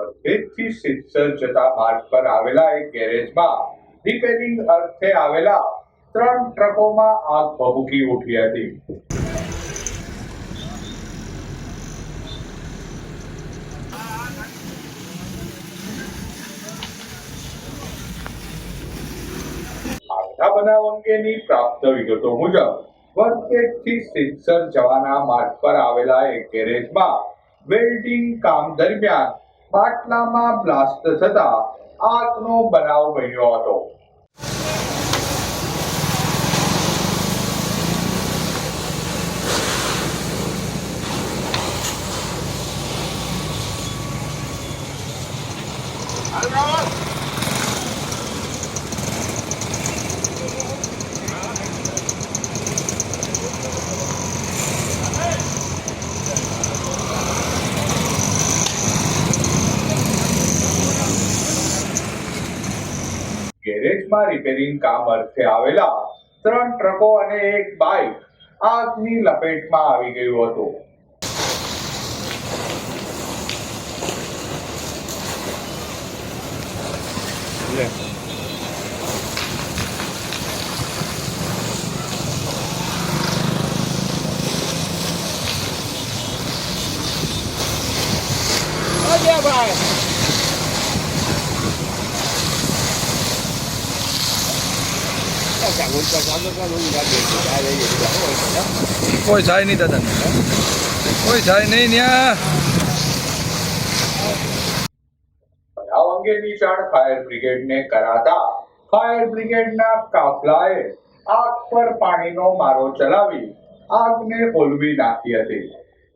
વર્ધેજથી સિત્સર જતા માર્ગ પર આવેલા એક ગેરેજમાં રિપેરિંગ અર્થે આવેલા ત્રણ ટ્રકોમાં આગ ભભૂકી ઉઠી હતી. બનાવ અંગેની પ્રાપ્ત વિગતો મુજબ વર્ધેજથી સિત્સર જવાના માર્ગ પર આવેલા એક ગેરેજમાં વેલ્ડિંગ કામ દરમિયાન બાટલામાં બ્લાસ્ટ થતા આગનો બનાવ બન્યો હતો. ગેરેજમાં રિપેરિંગ કામ અર્થે આવેલા ત્રણ ટ્રકો અને એક બાઇક આગની લપેટમાં આવી ગયું હતું. કોઈ જાય નહીં દાદા કોઈ જાય નહીં ત્યાં બનાવ અંગેની જાણ ફાયર બ્રિગેડને કરાતા ફાયર બ્રિગેડના કાફલાએ આગ પર પાણીનો મારો ચલાવી આગને ઓલવી નાખી હતી.